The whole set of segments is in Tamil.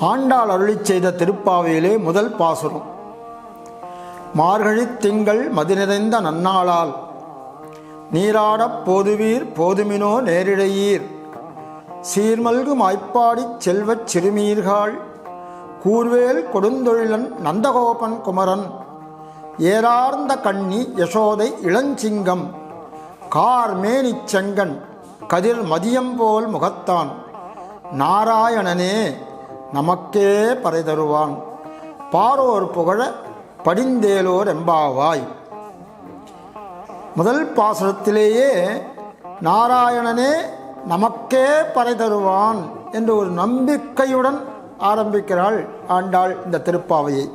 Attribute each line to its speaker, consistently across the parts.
Speaker 1: ஆண்டாள் அருளிச் செய்த திருப்பாவையிலே முதல் பாசுரம். மார்கழித் திங்கள் மதி நிறைந்த நன்னாளால் நீராடப் போதுவீர் போதுமினோ நேரிழையீர். சீர்மல்கு மாய்ப்பாடிச் செல்வச் சிறுமீர்கள் கூர்வேல் கொடுந்தொழிலன் நந்தகோபன் குமரன் ஏறார்ந்த கண்ணி யசோதை இளஞ்சிங்கம் கார் மேனிச் செங்கன் கதிர் மதியம் போல் முகத்தான். நாராயணனே நமக்கே பறை தருவான் பாரோர் புகழ படிந்தேலோர் எம்பாவாய். முதல் பாசுரத்திலேயே நாராயணனே நமக்கே பறை தருவான் என்று ஒரு நம்பிக்கையுடன் ஆரம்பிக்கிறாள் ஆண்டாள் இந்த திருப்பாவையை.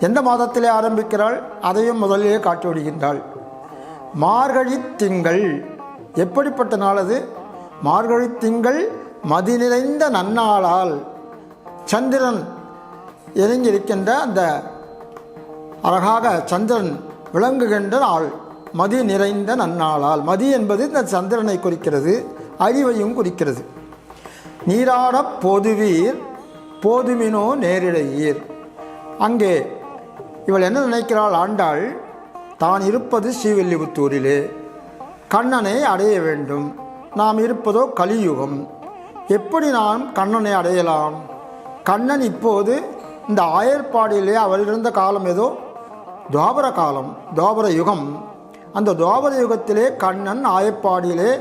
Speaker 1: எந்த மாதத்திலே ஆரம்பிக்கிறாள்? அதையும் முதலிலே காட்டி விடுகின்றாள். மார்கழி திங்கள். எப்படிப்பட்ட நாள் அது? மார்கழி திங்கள் மதி நிறைந்த நன்னாளால். சந்திரன் இறங்கியிருக்கின்ற அந்த அழகாக சந்திரன் விளங்குகின்ற நாள் மதி நிறைந்த நன்னாளால். மதி என்பது இந்த சந்திரனை குறிக்கிறது அறிவையும் குறிக்கிறது. நீராடப் போதுவீர் போதுமினோ நேரிழையீர் அங்கே இவள் என்ன நினைக்கிறாள் ஆண்டாள் தான் இருப்பது ஸ்ரீவில்லிபுத்தூரிலே. கண்ணனை அடைய வேண்டும். நாம் இருப்பதோ கலியுகம். எப்படி நாம் கண்ணனை அடையலாம்? கண்ணன் இப்போது இந்த ஆயர்பாடியிலே அவர் இருந்த காலம் ஏதோ? துவாபர காலம் துவாபர யுகம். அந்த துவாபர யுகத்திலே கண்ணன் ஆயப்பாடியிலே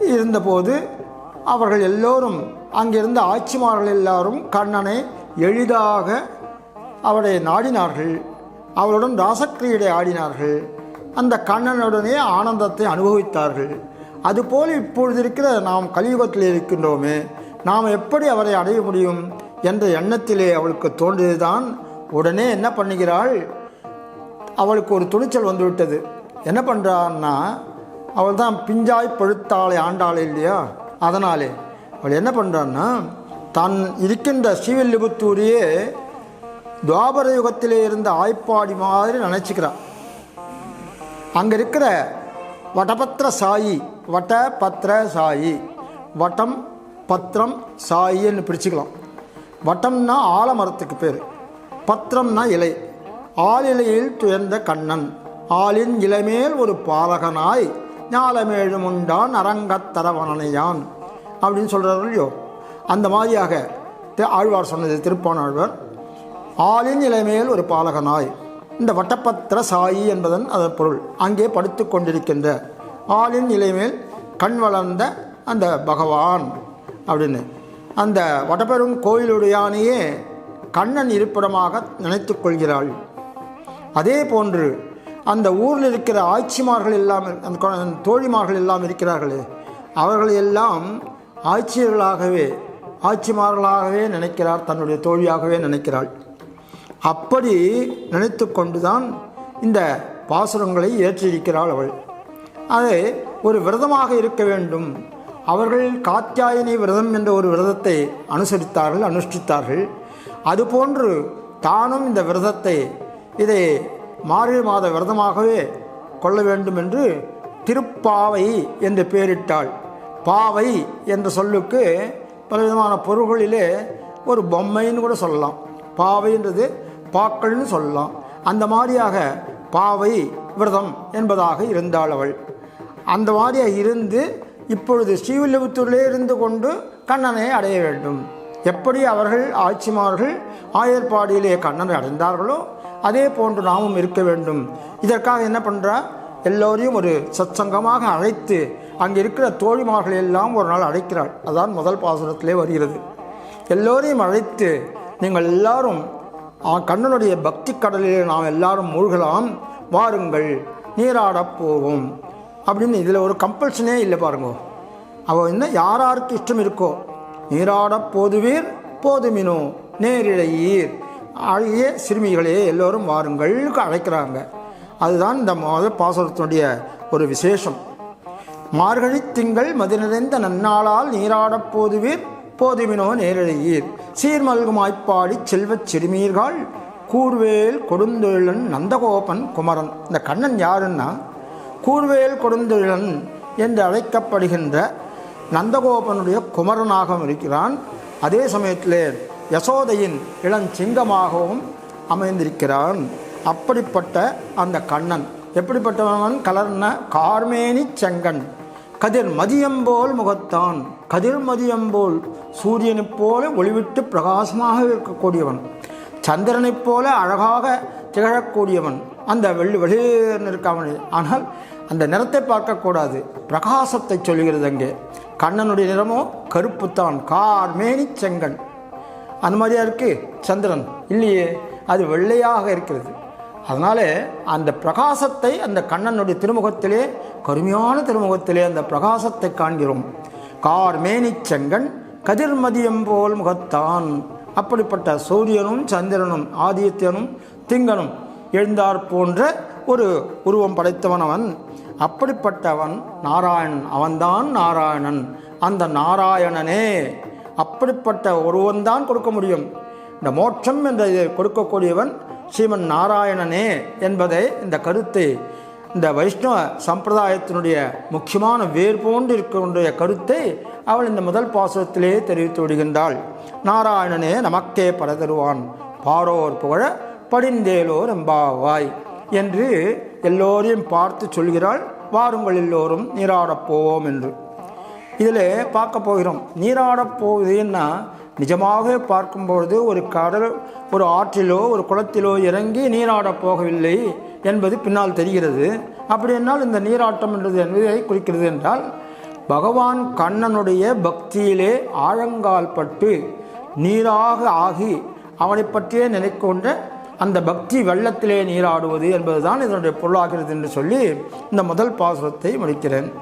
Speaker 1: இருந்தபோது அவர்கள் எல்லோரும் அங்கிருந்த ஆட்சிமார்கள் எல்லாரும் கண்ணனை எளிதாக அவரை நாடினார்கள். அவருடன் ராசக்கிரியடை ஆடினார்கள். அந்த கண்ணனுடனே ஆனந்தத்தை அனுபவித்தார்கள். அதுபோல் இப்பொழுது இருக்கிற நாம் கலியுகத்தில் இருக்கின்றோமே நாம் எப்படி அவரை அடைய முடியும்? என்ற எண்ணத்திலே அவளுக்கு தோன்றியதுதான். உடனே என்ன பண்ணுகிறாள்? அவளுக்கு ஒரு துணிச்சல் வந்துவிட்டது. என்ன பண்ணுறான்னா அவள் தான் பிஞ்சாய் பழுத்தாளை ஆண்டாளே இல்லையா? அதனாலே அவள் என்ன பண்ணுறான்னா தான் இருக்கின்ற ஸ்ரீவில்லிபுத்தூரியே துவாபர யுகத்திலே இருந்த ஆய்ப்பாடி மாதிரி நினச்சிக்கிறான் அங்கே இருக்கிற வடபத்திர சாயி வட பத்திர சாயி வட்டம் பத்திரம் சாயின்னு பிரிச்சுக்கலாம். வட்டம்னா ஆலமரத்துக்கு பேர். பத்திரம்னா இலை. ஆளிலையில் துயர்ந்த கண்ணன். ஆளின் இலைமேல் ஒரு பாலகனாய் ஞாலமேழும் உண்டான் அரங்கத்தரவணனையான் அப்படின்னு சொல்கிறார் இல்லையோ? அந்த மாதிரியாக ஆழ்வார் சொன்னது திருப்பானாழ்வார். ஆளின் இலைமேல் ஒரு பாலகனாய். இந்த வட்டப்பத்திர சாயி என்பதன் அதன் பொருள். அங்கே படுத்து கொண்டிருக்கின்ற ஆளின் இலைமேல் கண் வளர்ந்த அந்த பகவான் அப்படின்னு. அந்த வடபெரும் கோயிலுடையானையே கண்ணன் இருப்பிடமாக நினைத்து கொள்கிறாள். அதே போன்று அந்த ஊரில் இருக்கிற ஆட்சிமார்கள் எல்லாம் அந்த அந்த தோழிமார்கள் எல்லாம் இருக்கிறார்களே அவர்கள் எல்லாம் ஆட்சியர்களாகவே ஆட்சிமார்களாகவே நினைக்கிறார் தன்னுடைய தோழியாகவே நினைக்கிறாள். அப்படி நினைத்து கொண்டுதான் இந்த பாசுரங்களை ஏற்றிருக்கிறாள் அவள். அதை ஒரு விரதமாக இருக்க வேண்டும். அவர்கள் காத்தியாயனி விரதம் என்ற ஒரு விரதத்தை அனுசரித்தார்கள் அனுஷ்டித்தார்கள். அதுபோன்று தானும் இந்த விரதத்தை இதை மார்கழி மாத விரதமாகவே கொள்ள வேண்டும் என்று திருப்பாவை என்று பெயரிட்டாள். பாவை என்ற சொல்லுக்கு பலவிதமான பொருள்களிலே ஒரு பொம்மைன்னு கூட சொல்லலாம். பாவைன்றது பாக்கள்னு சொல்லலாம். அந்த மாதிரியாக பாவை விரதம் என்பதாக இருந்தாள் அவள். அந்த மாதிரியாக இருந்து இப்பொழுது ஸ்ரீவில்லபுத்தூரிலே இருந்து கொண்டு கண்ணனை அடைய வேண்டும். எப்படி அவர்கள் ஆட்சிமார்கள் ஆயர்பாடியிலே கண்ணனை அடைந்தார்களோ அதே போன்று நாமும் இருக்க வேண்டும். இதற்காக என்ன பண்ணுறா எல்லோரையும் ஒரு சத்சங்கமாக அழைத்து அங்கே இருக்கிற தோழிமார்கள் எல்லாம் ஒரு நாள் அழைக்கிறாள். அதான் முதல் பாசுரத்திலே வருகிறது. எல்லோரையும் அழைத்து நீங்கள் எல்லாரும் கண்ணனுடைய பக்தி கடலில் நாம் எல்லாரும் மூழ்கலாம். வாருங்கள் நீராடப் போவோம். அப்படின்னு இதில் ஒரு கம்பல்ஷனே இல்லை பாருங்க. அவள் என்ன யார் யாருக்கு இஷ்டம் இருக்கோ நீராடப் போதுவீர் போதுமினோ நேரிழையீர். அழகிய சிறுமிகளே எல்லோரும் வாருங்கள் அழைக்கிறாங்க. அதுதான் இந்த மாத பாசுரத்தினுடைய ஒரு விசேஷம். மார்கழி திங்கள் மதிநிறைந்த நன்னாளால் நீராடப் போதுவீர் போதுமினோ நேரிழையீர். சீர்மல்குமாய்ப்பாடி செல்வச் சிறுமீர்கள் கூர்வேல் கொடுந்தொழிலன் நந்தகோபன் குமரன். இந்த கண்ணன் யாருன்னா கூர்வேல் கொடுந்தொழிலன் என்று அழைக்கப்படுகின்ற நந்தகோபனுடைய குமரனாகவும் இருக்கிறான். அதே சமயத்தில் யசோதையின் இளஞ்சிங்கமாகவும் அமைந்திருக்கிறான். அப்படிப்பட்ட அந்த கண்ணன். எப்படிப்பட்டவன்? கலர்ன கார்மேனி செங்கன். கதிர் மதியம்போல் முகத்தான். கதிர் மதியம்போல் சூரியனைப் போல ஒளிவிட்டு பிரகாசமாக இருக்கக்கூடியவன். சந்திரனைப் போல அழகாக திகழக்கூடியவன். அந்த வெள்ளி வெளியேன்னு இருக்காமன் ஆனால் அந்த நிறத்தை பார்க்கக்கூடாது. பிரகாசத்தை சொல்கிறது அங்கே. கண்ணனுடைய நிறமோ கருப்புத்தான். கார்மேனி செங்கன் அந்த மாதிரியா இருக்குது சந்திரன். இல்லையே அது வெள்ளையாக இருக்கிறது. அதனால அந்த பிரகாசத்தை அந்த கண்ணனுடைய திருமுகத்திலே கருமையான திருமுகத்திலே அந்த பிரகாசத்தை காண்கிறோம். கார்மேனி செங்கன் கதிர்மதியம் போல் முகத்தான். அப்படிப்பட்ட சூரியனும் சந்திரனும் ஆதித்யனும் திங்கனும் எழுந்தார் போன்ற ஒரு உருவம் படைத்தவன் அவன். அப்படிப்பட்டவன் நாராயணன் அவன்தான் நாராயணன். அந்த நாராயணனே அப்படிப்பட்ட ஒருவன்தான் கொடுக்க முடியும். இந்த மோட்சம் என்ற இதை கொடுக்கக்கூடியவன் ஸ்ரீமன் நாராயணனே என்பதை இந்த கருத்தை. இந்த வைஷ்ணவ சம்பிரதாயத்தினுடைய முக்கியமான வேர் போன்று இருக்கக்கூடிய கருத்தை அவள் இந்த முதல் பாசுரத்திலே தெரிவித்து விடுகின்றாள். நாராயணனே நமக்கே பல தருவான் பாரோர் புகழ படிந்தேலோர் எம்பாவாய் என்று எல்லோரையும் பார்த்து சொல்கிறாள். வாருங்கள் எல்லோரும் நீராடப் போவோம் என்று. இதில் பார்க்க போகிறோம். நீராடப் போவதுன்னா நிஜமாக பார்க்கும்பொழுது ஒரு கடல் ஒரு ஆற்றிலோ ஒரு குளத்திலோ இறங்கி நீராடப் போகவில்லை என்பது பின்னால் தெரிகிறது. அப்படி என்னால் இந்த நீராட்டம் என்றது என்பதை குறிக்கிறது என்றால் பகவான் கண்ணனுடைய பக்தியிலே ஆழங்கால் பட்டு நீராக ஆகி அவனை பற்றியே நினைக்கொண்ட அந்த பக்தி வெள்ளத்திலே நீராடுவது என்பதுதான் இதனுடைய பொருளாகிறது என்று சொல்லி இந்த முதல் பாசுரத்தை முடிக்கிறேன்.